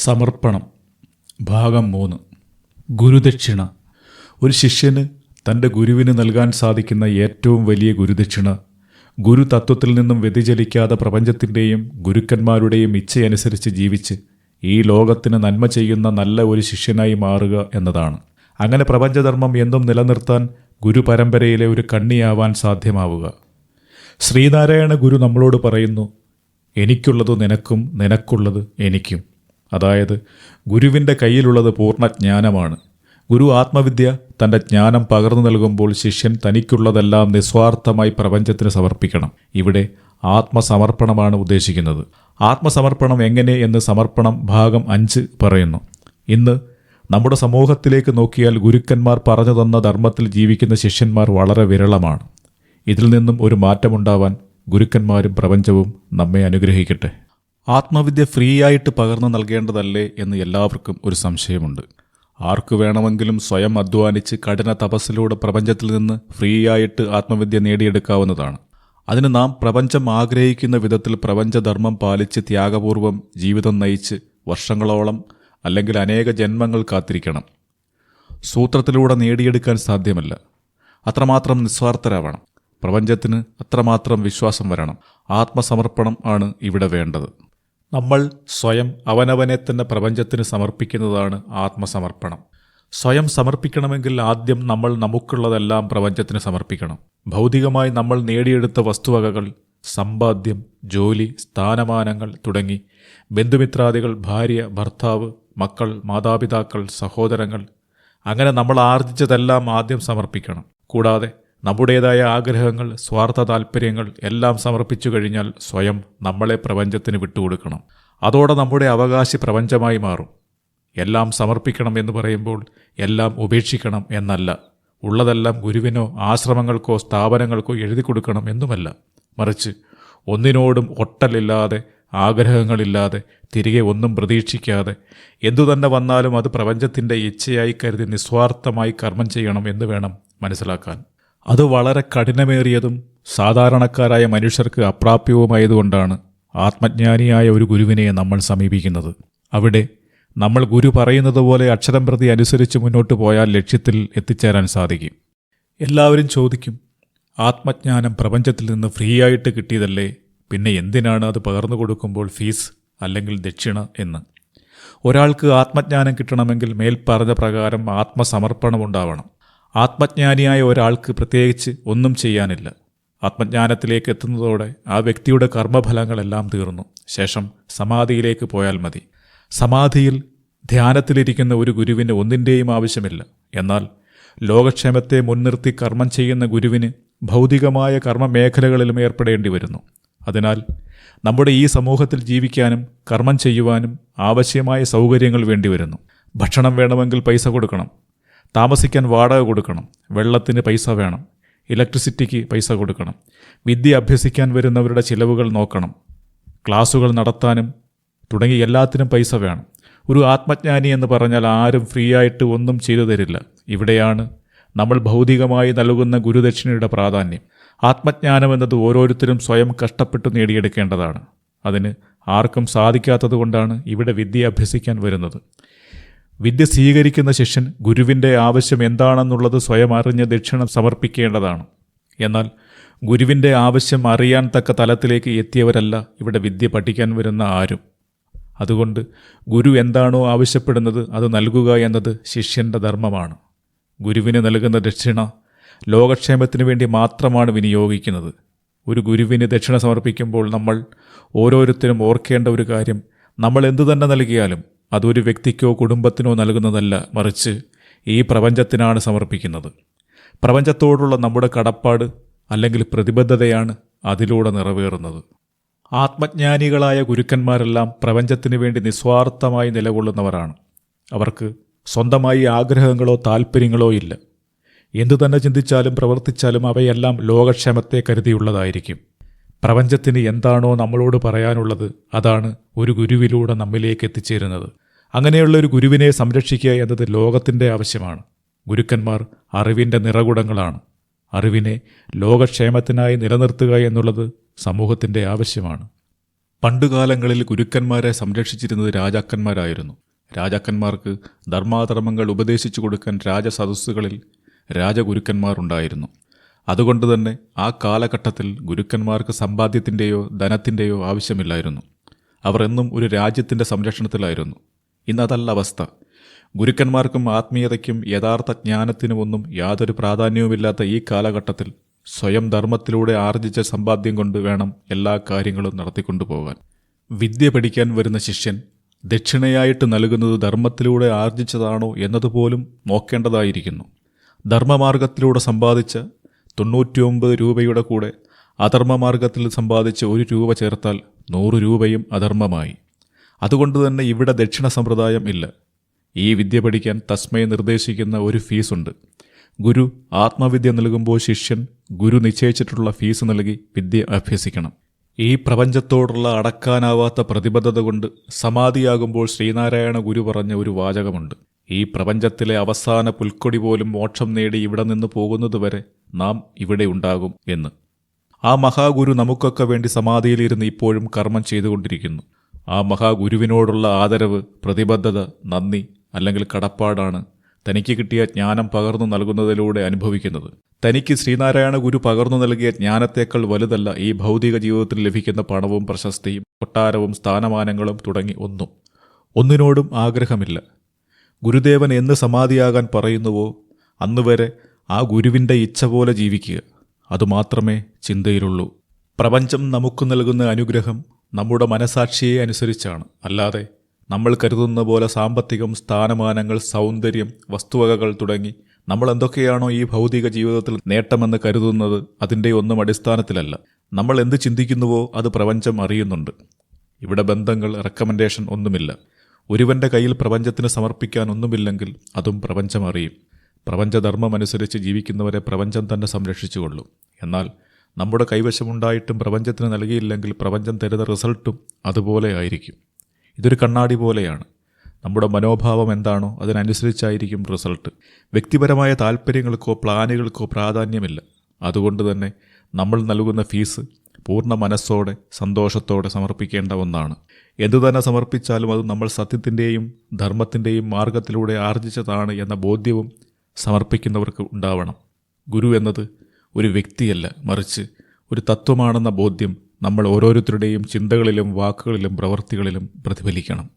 സമർപ്പണം. ഭാഗം മൂന്ന്. ഗുരുദക്ഷിണ. ഒരു ശിഷ്യന് തന്റെ ഗുരുവിന് നൽകാൻ സാധിക്കുന്ന ഏറ്റവും വലിയ ഗുരുദക്ഷിണ. ഗുരു തത്വത്തിൽ നിന്നും വ്യതിചലിക്കാതെ പ്രപഞ്ചത്തിന്റെയും ഗുരുക്കന്മാരുടെയും ഇച്ഛയനുസരിച്ച് ജീവിച്ച് ഈ ലോകത്തിന് നന്മ ചെയ്യുന്ന നല്ല ഒരു ശിഷ്യനായി മാറുക എന്നതാണ്. അങ്ങനെ പ്രപഞ്ചധർമ്മം എന്തും നിലനിർത്താൻ ഗുരു പരമ്പരയിലെ ഒരു കണ്ണിയാവാൻ സാധ്യമാവുക. ശ്രീനാരായണ ഗുരു നമ്മളോട് പറയുന്നു എനിക്കുള്ളത് നിനക്കും നിനക്കുള്ളത് എനിക്കും. അതായത് ഗുരുവിന്റെ കയ്യിലുള്ളത് പൂർണജ്ഞാനമാണ്. ഗുരു ആത്മവിദ്യ തന്റെ ജ്ഞാനം പകർന്നു നൽകുമ്പോൾ ശിഷ്യൻ തനിക്കുള്ളതെല്ലാം നിസ്വാർത്ഥമായി പ്രപഞ്ചത്തിന് സമർപ്പിക്കണം. ഇവിടെ ആത്മസമർപ്പണമാണ് ഉദ്ദേശിക്കുന്നത്. ആത്മസമർപ്പണം എങ്ങനെ എന്ന് സമർപ്പണം ഭാഗം അഞ്ച് പറയുന്നു. ഇന്ന് നമ്മുടെ സമൂഹത്തിലേക്ക് നോക്കിയാൽ ഗുരുക്കന്മാർ പറഞ്ഞു തന്ന ധർമ്മത്തിൽ ജീവിക്കുന്ന ശിഷ്യന്മാർ വളരെ വിരളമാണ്. ഇതിൽ നിന്നും ഒരു മാറ്റമുണ്ടാവാൻ ഗുരുക്കന്മാരും പ്രപഞ്ചവും നമ്മെ അനുഗ്രഹിക്കട്ടെ. ആത്മവിദ്യ ഫ്രീ ആയിട്ട് പകർന്നു നൽകേണ്ടതല്ലേ എന്ന് എല്ലാവർക്കും ഒരു സംശയമുണ്ട്. ആർക്കു വേണമെങ്കിലും സ്വയം അധ്വാനിച്ച് കഠിന തപസ്സിലൂടെ പ്രപഞ്ചത്തിൽ നിന്ന് ഫ്രീ ആയിട്ട് ആത്മവിദ്യ നേടിയെടുക്കാവുന്നതാണ്. അതിന് നാം പ്രപഞ്ചം ആഗ്രഹിക്കുന്ന വിധത്തിൽ പ്രപഞ്ചധർമ്മം പാലിച്ച് ത്യാഗപൂർവം ജീവിതം നയിച്ച് വർഷങ്ങളോളം അല്ലെങ്കിൽ അനേക ജന്മങ്ങൾ കാത്തിരിക്കണം. സൂത്രത്തിലൂടെ നേടിയെടുക്കാൻ സാധ്യമല്ല. അത്രമാത്രം നിസ്വാർത്ഥരാവണം. പ്രപഞ്ചത്തിന് അത്രമാത്രം വിശ്വാസം വരണം. ആത്മസമർപ്പണം ആണ് ഇവിടെ വേണ്ടത്. നമ്മൾ സ്വയം അവനവനെ തന്നെ പ്രപഞ്ചത്തിന് സമർപ്പിക്കുന്നതാണ് ആത്മസമർപ്പണം. സ്വയം സമർപ്പിക്കണമെങ്കിൽ ആദ്യം നമ്മൾ നമുക്കുള്ളതെല്ലാം പ്രപഞ്ചത്തിന് സമർപ്പിക്കണം. ഭൗതികമായി നമ്മൾ നേടിയെടുത്ത വസ്തുവകകൾ സമ്പാദ്യം ജോലി സ്ഥാനമാനങ്ങൾ തുടങ്ങി ബന്ധുമിത്രാദികൾ ഭാര്യ ഭർത്താവ് മക്കൾ മാതാപിതാക്കൾ സഹോദരങ്ങൾ അങ്ങനെ നമ്മൾ ആർജിച്ചതെല്ലാം ആദ്യം സമർപ്പിക്കണം. കൂടാതെ നമ്മുടേതായ ആഗ്രഹങ്ങൾ സ്വാർത്ഥ താൽപ്പര്യങ്ങൾ എല്ലാം സമർപ്പിച്ചു കഴിഞ്ഞാൽ സ്വയം നമ്മളെ പ്രപഞ്ചത്തിന് വിട്ടുകൊടുക്കണം. അതോടെ നമ്മുടെ അവകാശി പ്രപഞ്ചമായി മാറും. എല്ലാം സമർപ്പിക്കണം എന്ന് പറയുമ്പോൾ എല്ലാം ഉപേക്ഷിക്കണം എന്നല്ല. ഉള്ളതെല്ലാം ഗുരുവിനോ ആശ്രമങ്ങൾക്കോ സ്ഥാപനങ്ങൾക്കോ എഴുതി കൊടുക്കണം എന്നുമല്ല. മറിച്ച് ഒന്നിനോടും ഒട്ടലില്ലാതെ ആഗ്രഹങ്ങളില്ലാതെ തിരികെ ഒന്നും പ്രതീക്ഷിക്കാതെ എന്തുതന്നെ വന്നാലും അത് പ്രപഞ്ചത്തിന്റെ ഇച്ഛയായി കരുതി നിസ്വാർത്ഥമായി കർമ്മം ചെയ്യണം എന്ന് വേണം മനസ്സിലാക്കാൻ. അത് വളരെ കഠിനമേറിയതും സാധാരണക്കാരായ മനുഷ്യർക്ക് അപ്രാപ്യവുമായതുകൊണ്ടാണ് ആത്മജ്ഞാനിയായ ഒരു ഗുരുവിനെ നമ്മൾ സമീപിക്കുന്നത്. അവിടെ നമ്മൾ ഗുരു പറയുന്നത് പോലെ അക്ഷരം പ്രതി അനുസരിച്ച് മുന്നോട്ട് പോയാൽ ലക്ഷ്യത്തിൽ എത്തിച്ചേരാൻ സാധിക്കും. എല്ലാവരും ചോദിക്കും ആത്മജ്ഞാനം പ്രപഞ്ചത്തിൽ നിന്ന് ഫ്രീ ആയിട്ട് കിട്ടിയതല്ലേ? പിന്നെ എന്തിനാണ് അത് പകർന്നു കൊടുക്കുമ്പോൾ ഫീസ് അല്ലെങ്കിൽ ദക്ഷിണ എന്ന്? ഒരാൾക്ക് ആത്മജ്ഞാനം കിട്ടണമെങ്കിൽ മേൽപ്പറഞ്ഞ പ്രകാരം ആത്മസമർപ്പണം ഉണ്ടാവണം ആത്മജ്ഞാനിയായ ഒരാൾക്ക് പ്രത്യേകിച്ച് ഒന്നും ചെയ്യാനില്ല. ആത്മജ്ഞാനത്തിലേക്ക് എത്തുന്നതോടെ ആ വ്യക്തിയുടെ കർമ്മഫലങ്ങളെല്ലാം തീർന്നു. ശേഷം സമാധിയിലേക്ക് പോയാൽ മതി. സമാധിയിൽ ധ്യാനത്തിലിരിക്കുന്ന ഒരു ഗുരുവിന് ഒന്നിന്റെയും ആവശ്യമില്ല. എന്നാൽ ലോകക്ഷേമത്തെ മുൻനിർത്തി കർമ്മം ചെയ്യുന്ന ഗുരുവിന് ഭൗതികമായ കർമ്മമേഖലകളിലും ഏർപ്പെടേണ്ടി വരുന്നു. അതിനാൽ നമ്മുടെ ഈ സമൂഹത്തിൽ ജീവിക്കാനും കർമ്മം ചെയ്യുവാനും ആവശ്യമായ സൗകര്യങ്ങൾ വേണ്ടിവരുന്നു ഭക്ഷണം വേണമെങ്കിൽ പൈസ കൊടുക്കണം. താമസിക്കാൻ വാടക കൊടുക്കണം. വെള്ളത്തിന് പൈസ വേണം. ഇലക്ട്രിസിറ്റിക്ക് പൈസ കൊടുക്കണം. വിദ്യ അഭ്യസിക്കാൻ വരുന്നവരുടെ ചിലവുകൾ നോക്കണം. ക്ലാസുകൾ നടത്താനും തുടങ്ങി എല്ലാത്തിനും പൈസ വേണം. ഒരു ആത്മജ്ഞാനി എന്ന് പറഞ്ഞാൽ ആരും ഫ്രീ ആയിട്ട് ഒന്നും ചെയ്തു തരില്ല. ഇവിടെയാണ് നമ്മൾ ഭൗതികമായി നൽകുന്ന ഗുരുദക്ഷിണയുടെ പ്രാധാന്യം. ആത്മജ്ഞാനം എന്നത് ഓരോരുത്തരും സ്വയം കഷ്ടപ്പെട്ട് നേടിയെടുക്കേണ്ടതാണ്. അതിന് ആർക്കും സാധിക്കാത്തതുകൊണ്ടാണ് ഇവിടെ വിദ്യ അഭ്യസിക്കാൻ വരുന്നത്. വിദ്യ സ്വീകരിക്കുന്ന ശിഷ്യൻ ഗുരുവിന്റെ ആവശ്യം എന്താണെന്നുള്ളത് സ്വയം അറിഞ്ഞ് ദക്ഷിണ സമർപ്പിക്കേണ്ടതാണ്. എന്നാൽ ഗുരുവിന്റെ ആവശ്യം അറിയാൻ തക്ക തലത്തിലേക്ക് എത്തിയവരല്ല ഇവിടെ വിദ്യ പഠിക്കാൻ വരുന്ന ആരും. അതുകൊണ്ട് ഗുരു എന്താണോ ആവശ്യപ്പെടുന്നത് അത് നൽകുക എന്നത് ശിഷ്യന്റെ ധർമ്മമാണ്. ഗുരുവിന് നൽകുന്ന ദക്ഷിണ ലോകക്ഷേമത്തിന് വേണ്ടി മാത്രമാണ് വിനിയോഗിക്കുന്നത്. ഒരു ഗുരുവിന് ദക്ഷിണ സമർപ്പിക്കുമ്പോൾ നമ്മൾ ഓരോരുത്തരും ഓർക്കേണ്ട ഒരു കാര്യം നമ്മൾ എന്തു തന്നെ നൽകിയാലും അതൊരു വ്യക്തിക്കോ കുടുംബത്തിനോ നൽകുന്നതല്ല മറിച്ച് ഈ പ്രപഞ്ചത്തിനാണ് സമർപ്പിക്കുന്നത്. പ്രപഞ്ചത്തോടുള്ള നമ്മുടെ കടപ്പാട് അല്ലെങ്കിൽ പ്രതിബദ്ധതയാണ് അതിലൂടെ നിറവേറുന്നത്. ആത്മജ്ഞാനികളായ ഗുരുക്കന്മാരെല്ലാം പ്രപഞ്ചത്തിന് വേണ്ടി നിസ്വാർത്ഥമായി നിലകൊള്ളുന്നവരാണ്. അവർക്ക് സ്വന്തമായി ആഗ്രഹങ്ങളോ താല്പര്യങ്ങളോ ഇല്ല. എന്തു തന്നെ ചിന്തിച്ചാലും പ്രവർത്തിച്ചാലും അവയെല്ലാം ലോകക്ഷേമത്തെ കരുതിയുള്ളതായിരിക്കും. പ്രപഞ്ചത്തിന് എന്താണോ നമ്മളോട് പറയാനുള്ളത് അതാണ് ഒരു ഗുരുവിലൂടെ നമ്മിലേക്ക് എത്തിച്ചേരുന്നത്. അങ്ങനെയുള്ള ഒരു ഗുരുവിനെ സംരക്ഷിക്കുക എന്നത് ലോകത്തിന്റെ ആവശ്യമാണ്. ഗുരുക്കന്മാർ അറിവിന്റെ നിറകുടങ്ങളാണ്. അറിവിനെ ലോകക്ഷേമത്തിനായി നിലനിർത്തുക എന്നുള്ളത് സമൂഹത്തിന്റെ ആവശ്യമാണ്. പണ്ടുകാലങ്ങളിൽ ഗുരുക്കന്മാരെ സംരക്ഷിച്ചിരുന്നത് രാജാക്കന്മാരായിരുന്നു. രാജാക്കന്മാർക്ക് ധർമാധർമ്മങ്ങൾ ഉപദേശിച്ചു കൊടുക്കാൻ രാജസദസ്സുകളിൽ രാജഗുരുക്കന്മാരുണ്ടായിരുന്നു അതുകൊണ്ട് തന്നെ ആ കാലഘട്ടത്തിൽ ഗുരുക്കന്മാർക്ക് സമ്പാദ്യത്തിന്റെയോ ധനത്തിന്റെയോ ആവശ്യമില്ലായിരുന്നു. അവർ എന്നും ഒരു രാജ്യത്തിന്റെ സംരക്ഷണത്തിലായിരുന്നു. ഇന്നതല്ല അവസ്ഥ ഗുരുക്കന്മാർക്കും ആത്മീയതയ്ക്കും യഥാർത്ഥ ജ്ഞാനത്തിനുമൊന്നും യാതൊരു പ്രാധാന്യവുമില്ലാത്ത ഈ കാലഘട്ടത്തിൽ സ്വയം ധർമ്മത്തിലൂടെ ആർജിച്ച സമ്പാദ്യം കൊണ്ട് വേണം എല്ലാ കാര്യങ്ങളും നടത്തിക്കൊണ്ടുപോകാൻ. വിദ്യ പഠിക്കാൻ വരുന്ന ശിഷ്യൻ ദക്ഷിണയായിട്ട് നൽകുന്നത് ധർമ്മത്തിലൂടെ ആർജിച്ചതാണോ എന്നതുപോലും നോക്കേണ്ടതായിരിക്കുന്നു. ധർമ്മമാർഗത്തിലൂടെ സമ്പാദിച്ച തൊണ്ണൂറ്റിയൊമ്പത് രൂപയുടെ കൂടെ അധർമ്മമാർഗത്തിൽ സമ്പാദിച്ച ഒരു രൂപ ചേർത്താൽ നൂറ് രൂപയും അധർമ്മമായി. അതുകൊണ്ട് തന്നെ ഇവിടെ ദക്ഷിണ സമ്പ്രദായം ഇല്ല. ഈ വിദ്യ പഠിക്കാൻ തസ്മയെ നിർദ്ദേശിക്കുന്ന ഒരു ഫീസുണ്ട്. ഗുരു ആത്മവിദ്യ നൽകുമ്പോൾ ശിഷ്യൻ ഗുരു നിശ്ചയിച്ചിട്ടുള്ള ഫീസ് നൽകി വിദ്യ അഭ്യസിക്കണം. ഈ പ്രപഞ്ചത്തോടുള്ള അടക്കാനാവാത്ത പ്രതിബദ്ധത കൊണ്ട് സമാധിയാകുമ്പോൾ ശ്രീനാരായണ ഗുരു പറഞ്ഞ ഒരു വാചകമുണ്ട്. ഈ പ്രപഞ്ചത്തിലെ അവസാന പുൽക്കൊടി പോലും മോക്ഷം നേടി ഇവിടെ നിന്ന് പോകുന്നതുവരെ നാം ഇവിടെ ഉണ്ടാകും എന്ന്. ആ മഹാഗുരു നമുക്കൊക്കെ വേണ്ടി സമാധിയിലിരുന്ന് ഇപ്പോഴും കർമ്മം ചെയ്തുകൊണ്ടിരിക്കുന്നു. ആ മഹാഗുരുവിനോടുള്ള ആദരവ് പ്രതിബദ്ധത നന്ദി അല്ലെങ്കിൽ കടപ്പാടാണ് തനിക്ക് കിട്ടിയ ജ്ഞാനം പകർന്നു നൽകുന്നതിലൂടെ അനുഭവിക്കുന്നത്. തനിക്ക് ശ്രീനാരായണ ഗുരു പകർന്നു നൽകിയ ജ്ഞാനത്തേക്കാൾ വലുതല്ല ഈ ഭൗതിക ജീവിതത്തിൽ ലഭിക്കുന്ന പണവും പ്രശസ്തിയും കൊട്ടാരവും സ്ഥാനമാനങ്ങളും തുടങ്ങി ഒന്നും. ഒന്നിനോടും ആഗ്രഹമില്ല. ഗുരുദേവൻ എന്ന് സമാധിയാകാൻ പറയുന്നുവോ അന്നുവരെ ആ ഗുരുവിന്റെ ഇച്ഛ പോലെ ജീവിക്കുക. അതുമാത്രമേ ചിന്തയിലുള്ളൂ. പ്രപഞ്ചം നമുക്ക് നൽകുന്ന അനുഗ്രഹം നമ്മുടെ മനസാക്ഷിയെ അനുസരിച്ചാണ്. അല്ലാതെ നമ്മൾ കരുതുന്ന പോലെ സാമ്പത്തികം സ്ഥാനമാനങ്ങൾ സൗന്ദര്യം വസ്തുവകകൾ തുടങ്ങി നമ്മൾ എന്തൊക്കെയാണോ ഈ ഭൗതിക ജീവിതത്തിൽ നേട്ടമെന്ന് കരുതുന്നത് അതിന്റെ ഒന്നും അടിസ്ഥാനത്തിലല്ല. നമ്മൾ എന്ത് ചിന്തിക്കുന്നുവോ അത് പ്രപഞ്ചം അറിയുന്നുണ്ട്. ഇവിടെ ബന്ധങ്ങൾ റെക്കമെൻഡേഷൻ ഒന്നുമില്ല. ഒരുവന്റെ കയ്യിൽ പ്രപഞ്ചത്തിന് സമർപ്പിക്കാൻ ഒന്നുമില്ലെങ്കിൽ അതും പ്രപഞ്ചം അറിയും. പ്രപഞ്ചധർമ്മമനുസരിച്ച് ജീവിക്കുന്നവരെ പ്രപഞ്ചം തന്നെ സംരക്ഷിച്ചുകൊള്ളും. എന്നാൽ നമ്മുടെ കൈവശമുണ്ടായിട്ടും പ്രപഞ്ചത്തിന് നൽകിയില്ലെങ്കിൽ പ്രപഞ്ചം തരുന്ന റിസൾട്ടും അതുപോലെ ആയിരിക്കും. ഇതൊരു കണ്ണാടി പോലെയാണ്. നമ്മുടെ മനോഭാവം എന്താണോ അതിനനുസരിച്ചായിരിക്കും റിസൾട്ട്. വ്യക്തിപരമായ താല്പര്യങ്ങൾക്കോ പ്ലാനുകൾക്കോ പ്രാധാന്യമില്ല. അതുകൊണ്ട് തന്നെ നമ്മൾ നൽകുന്ന ഫീസ് പൂർണ മനസ്സോടെ സന്തോഷത്തോടെ സമർപ്പിക്കേണ്ട ഒന്നാണ്. എന്തു തന്നെ സമർപ്പിച്ചാലും അത് നമ്മൾ സത്യത്തിന്റെയും ധർമ്മത്തിന്റെയും മാർഗത്തിലൂടെ ആർജിച്ചതാണ് എന്ന ബോധ്യവും സമർപ്പിക്കുന്നവർക്ക് ഉണ്ടാവണം. ഗുരു എന്നത് ഒരു വ്യക്തിയല്ല മറിച്ച് ഒരു തത്വമാണെന്ന ബോധ്യം നമ്മൾ ഓരോരുത്തരുടെയും ചിന്തകളിലും വാക്കുകളിലും പ്രവൃത്തികളിലും പ്രതിഫലിക്കണം.